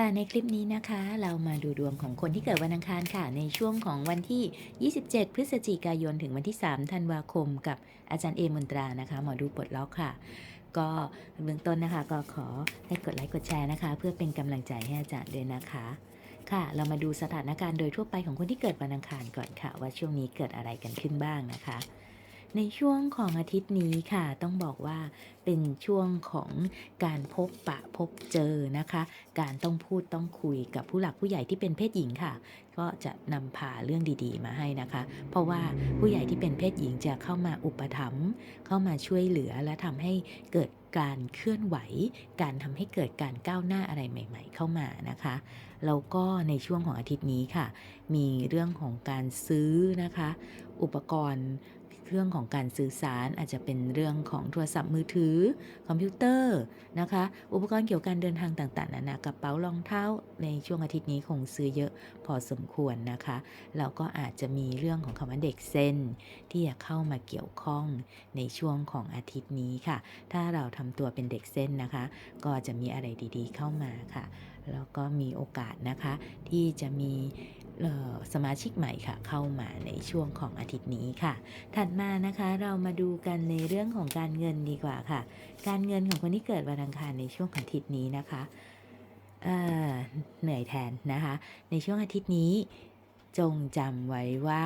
ค่ะในคลิปนี้นะคะ เรามาดูดวงของคนที่เกิดวันอังคารค่ะ ในช่วงของวันที่ 27 พฤศจิกายนถึงวันที่ 3 ธันวาคม กับอาจารย์เอมนตรานะคะหมอดูปลดล็อกค่ะ ก็เบื้องต้นนะคะ ก็ขอให้กดไลค์กดแชร์นะคะ เพื่อเป็นกำลังใจให้อาจารย์ด้วยนะคะ ค่ะ เรามาดูสถานการณ์โดยทั่วไปของคนที่เกิดวันอังคารก่อนค่ะ ว่าช่วงนี้เกิดอะไรกันขึ้นบ้างนะคะ ในช่วงของอาทิตย์นี้ค่ะ ต้องบอกว่าเป็นช่วงของการพบปะพบเจอนะคะ การต้องพูดต้องคุยกับผู้หลักผู้ใหญ่ที่เป็นเพศหญิงค่ะ ก็จะนำพาเรื่องดีๆ มาให้นะคะ เพราะว่าผู้ใหญ่ที่เป็นเพศหญิงจะเข้ามาอุปถัมภ์เข้ามาช่วยเหลือและทำให้เกิดการเคลื่อนไหว การทำให้เกิดการก้าวหน้าอะไรใหม่ ๆ เข้ามานะคะ แล้วก็ในช่วงของอาทิตย์นี้ค่ะ มีเรื่องของการซื้อนะคะ อุปกรณ์ เรื่องของการสื่อสารอาจจะเป็นเรื่องของโทรศัพท์มือถือ คอมพิวเตอร์นะคะ อุปกรณ์เกี่ยวกับการเดินทางต่างๆนานากระเป๋ารองเท้าในช่วงอาทิตย์นี้คงซื้อเยอะพอสมควรนะคะแล้วก็อาจจะมีเรื่องของคำว่าเด็กเส้น ที่จะเข้ามาเกี่ยวข้องในช่วงของอาทิตย์นี้ค่ะ ถ้าเราทำตัวเป็นเด็กเส้นนะคะ ก็จะมีอะไรดีๆ เข้ามาค่ะแล้วก็มีโอกาสนะคะที่จะมี สมาชิกใหม่ค่ะ เข้ามาในช่วงของอาทิตย์นี้ค่ะ ถัดมานะคะเรามาดูกันในเรื่องของการเงินดีกว่าค่ะ การเงินของคนที่เกิดวันอังคารในช่วงอาทิตย์นี้นะคะเเหนื่อยแทนนะคะ ในช่วงอาทิตย์นี้จงจำไว้ว่า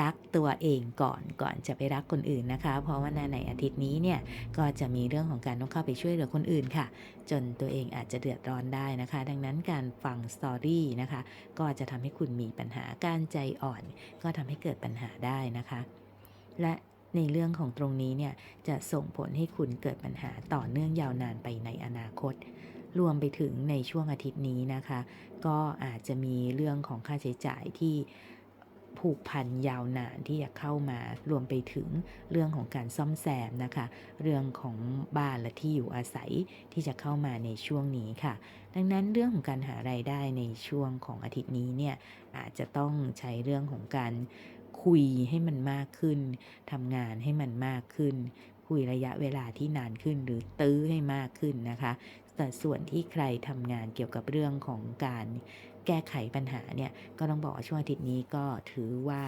รักตัวเองก่อนก่อนจะไปรักคนอื่นนะคะ เพราะว่าในอาทิตย์นี้เนี่ยก็จะมีเรื่องของการต้องเข้าไปช่วยเหลือคนอื่นค่ะ จนตัวเองอาจจะเดือดร้อนได้นะคะ ดังนั้นการฟังสตอรี่นะคะ ก็จะทำให้คุณมีปัญหาการใจอ่อน ก็ทำให้เกิดปัญหาได้นะคะ และในเรื่องของตรงนี้เนี่ยจะส่งผลให้คุณเกิดปัญหาต่อเนื่องยาวนานไปในอนาคต รวมไปถึงในช่วงอาทิตย์นี้นะคะ ก็อาจจะมีเรื่องของค่าใช้จ่ายที่ ผูกพันยาวนานที่จะเข้ามารวมไปถึงเรื่องของการซ่อมแซมนะคะ เรื่องของบ้านและที่อยู่อาศัยที่จะเข้ามาในช่วงนี้ค่ะ ดังนั้นเรื่องของการหาไรายได้ในช่วงของอาทิตย์นี้เนี่ยอาจจะต้องใช้เรื่องของการคุยให้มันมากขึ้นทำงานให้มันมากขึ้น คุยระยะเวลาที่นานขึ้นหรือตื้อให้มากขึ้นนะคะแต่ส่วนที่ใครทำงานเกี่ยวกับเรื่องของการ แก้ไขปัญหาเนี่ยก็ต้องบอกว่าช่วงอาทิตย์นี้ก็ถือว่า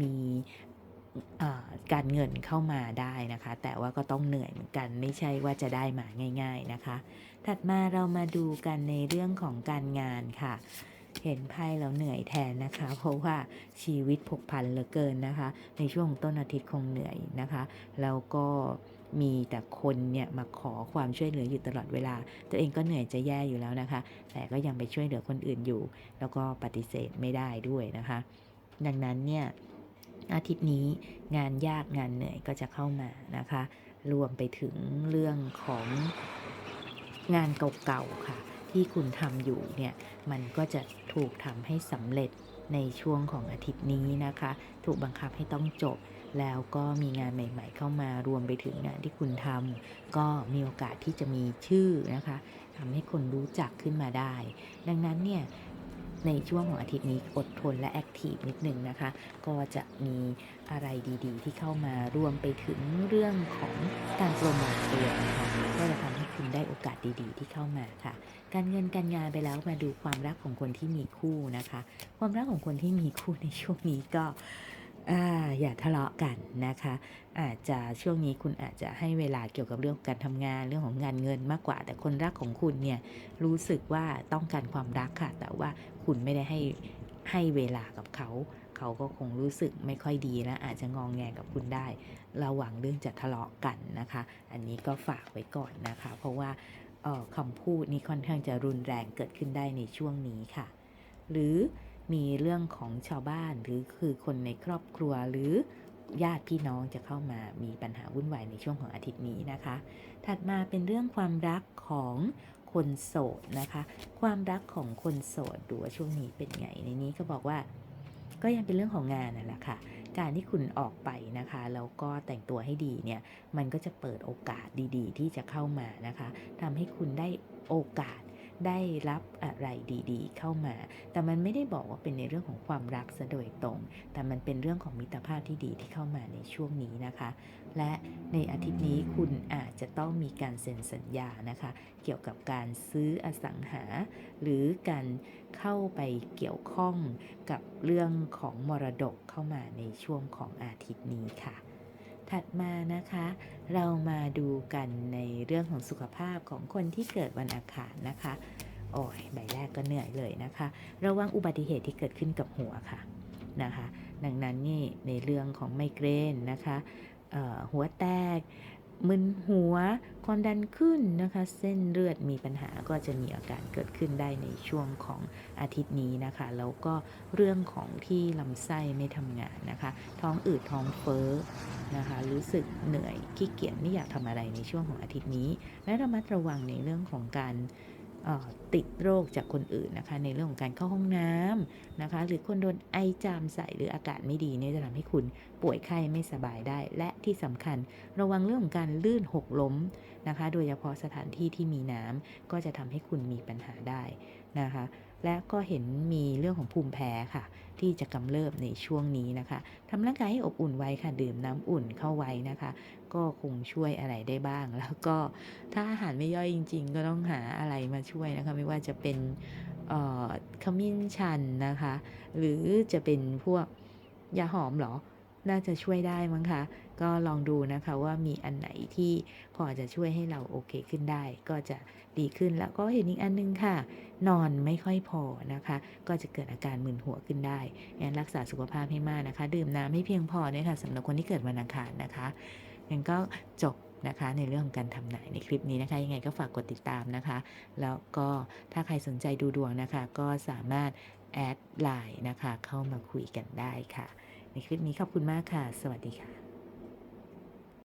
มีการเงินเข้ามาได้นะคะ แต่ว่าก็ต้องเหนื่อยเหมือนกันไม่ใช่ว่าจะได้มาง่าย ๆนะคะ ถัดมาเรามาดูกันในเรื่องของการงานค่ะ เห็นไพ่แล้วเหนื่อยแทนนะคะ เพราะว่าชีวิตผกพันเหลือเกินนะคะ ในช่วงต้นอาทิตย์คงเหนื่อยนะคะ แล้วก็ มีแต่คนเนี่ยมาขอความช่วยเหลืออยู่ตลอดเวลา ตัวเองก็เหนื่อยจะแย่อยู่แล้วนะคะ แต่ก็ยังไปช่วยเหลือคนอื่นอยู่ แล้วก็ปฏิเสธไม่ได้ด้วยนะคะ ดังนั้นเนี่ยอาทิตย์นี้งานยากงานเหนื่อยก็จะเข้ามานะคะ รวมไปถึงเรื่องของงานเก่าๆค่ะ ที่คุณทำอยู่เนี่ยมันก็จะถูกทำให้สำเร็จในช่วงของอาทิตย์นี้นะคะ ถูกบังคับให้ต้องจบ แล้วก็มีงานใหม่ ๆ เข้ามารวมไปถึงงานที่คุณทำก็มีโอกาสที่จะมีชื่อนะคะทำให้คนรู้จักขึ้นมาได้ ดังนั้นเนี่ยในช่วงของอาทิตย์นี้อดทนและแอคทีฟนิดนึงนะคะ ก็จะมีอะไรดีๆ ที่เข้ามารวมไปถึงเรื่องของการโปรโมทตัวนะคะก็จะทำให้คุณได้โอกาสดีๆ ที่เข้ามาค่ะ การเงินการงานไปแล้วมาดูความรักของคนที่มีคู่นะคะ ความรักของคนที่มีคู่ในช่วงนี้ก็ อ่าอย่าทะเลาะกันนะคะ อาจจะช่วงนี้คุณอาจจะให้เวลาเกี่ยวกับเรื่องการทำงานเรื่องของงานเงินมากกว่า แต่คนรักของคุณเนี่ยรู้สึกว่าต้องการความรักค่ะ แต่ว่าคุณไม่ได้ให้ให้เวลากับเขา เขาก็คงรู้สึกไม่ค่อยดีและอาจจะงองแงกับคุณได้ ระหว่างเรื่องจะทะเลาะกันนะคะ อันนี้ก็ฝากไว้ก่อนนะคะ เพราะว่าออคำพูดนี้ค่อนข้างจะรุนแรงเกิดขึ้นได้ในช่วงนี้ค่ะ หรือ มีเรื่องของชาวบ้านหรือคือคนในครอบครัวหรือญาติพี่น้องจะเข้ามามีปัญหาวุ่นวายในช่วงของอาทิตย์นี้นะคะ ถัดมาเป็นเรื่องความรักของคนโสดนะคะ ความรักของคนโสดดูว่าช่วงนี้เป็นไงในนี้ก็บอกว่า ก็ยังเป็นเรื่องของงานนั่นแหละค่ะการที่คุณออกไปนะคะแล้วก็แต่งตัวให้ดีเนี่ยมันก็จะเปิดโอกาสดีๆ ที่จะเข้ามานะคะทำให้คุณได้โอกาส ได้รับอะไรดีๆ เข้ามา แต่มันไม่ได้บอกว่าเป็นในเรื่องของความรักซะโดยตรง แต่มันเป็นเรื่องของมิตรภาพที่ดีที่เข้ามาในช่วงนี้นะคะ และในอาทิตย์นี้คุณอาจจะต้องมีการเซ็นสัญญานะคะ เกี่ยวกับการซื้ออสังหา หรือการเข้าไปเกี่ยวข้องกับเรื่องของมรดกเข้ามาในช่วงของอาทิตย์นี้ค่ะ ถัดมานะคะ เรามาดูกันในเรื่องของสุขภาพของคนที่เกิดวันอังคารนะคะ โอ้ยใบแรกก็เหนื่อยเลยนะคะ ระวังอุบัติเหตุที่เกิดขึ้นกับหัวค่ะนะคะ ดังนั้นนี่ในเรื่องของไมเกรนนะคะหัวแตกมึนหัวความดันขึ้นนะคะ เส้นเลือดมีปัญหาก็จะมีอาการเกิดขึ้นได้ในช่วงของอาทิตย์นี้นะคะ แล้วก็เรื่องของที่ลำไส้ไม่ทำงานนะคะ ท้องอืดท้องเฟ้อ นะคะรู้สึกเหนื่อยขี้เกียจไม่อยากทำอะไรในช่วงของอาทิตย์นี้ และระมัดระวังในเรื่องของการติดโรคจากคนอื่นนะคะ ในเรื่องของการเข้าห้องน้ำนะคะ หรือคนโดนไอจามใส่หรืออากาศไม่ดีเนี่ยจะทำให้คุณป่วยไข้ไม่สบายได้ และที่สำคัญระวังเรื่องของการลื่นหกล้มนะคะ โดยเฉพาะสถานที่ที่มีน้ำก็จะทำให้คุณมีปัญหาได้นะคะ และก็เห็นมีเรื่องของภูมิแพ้ค่ะ ที่จะกำเริบในช่วงนี้นะคะทำร่างกายให้อบอุ่นไว้ค่ะ ดื่มน้ำอุ่นเข้าไว้นะคะ ก็คงช่วยอะไรได้บ้าง แล้วก็ถ้าอาหารไม่ย่อยจริง ๆ ก็ต้องหาอะไรมาช่วยนะคะ ไม่ว่าจะเป็นขมิ้นชันนะคะ หรือจะเป็นพวกยาหอมหรอ น่าจะช่วยได้มั้งคะ ก็ลองดูนะคะว่ามีอันไหนที่พอจะช่วยให้เราโอเคขึ้นได้ ก็จะดีขึ้นแล้วก็เห็นอีกอันนึงค่ะ นอนไม่ค่อยพอนะคะ ก็จะเกิดอาการมึนหัวขึ้นได้งั้นรักษาสุขภาพให้มากนะคะ ดื่มน้ำให้เพียงพอด้วยค่ะสำหรับคนที่เกิดวันอังคารนะคะงั้นก็จบนะคะในเรื่องของการทำนายในคลิปนี้นะคะยังไงก็ฝากกดติดตามนะคะ แล้วก็ถ้าใครสนใจดูดวงนะคะ ก็สามารถแอดไลน์นะคะเข้ามาคุยกันได้ค่ะ ในคลิปนี้ขอบคุณมากค่ะ สวัสดีค่ะ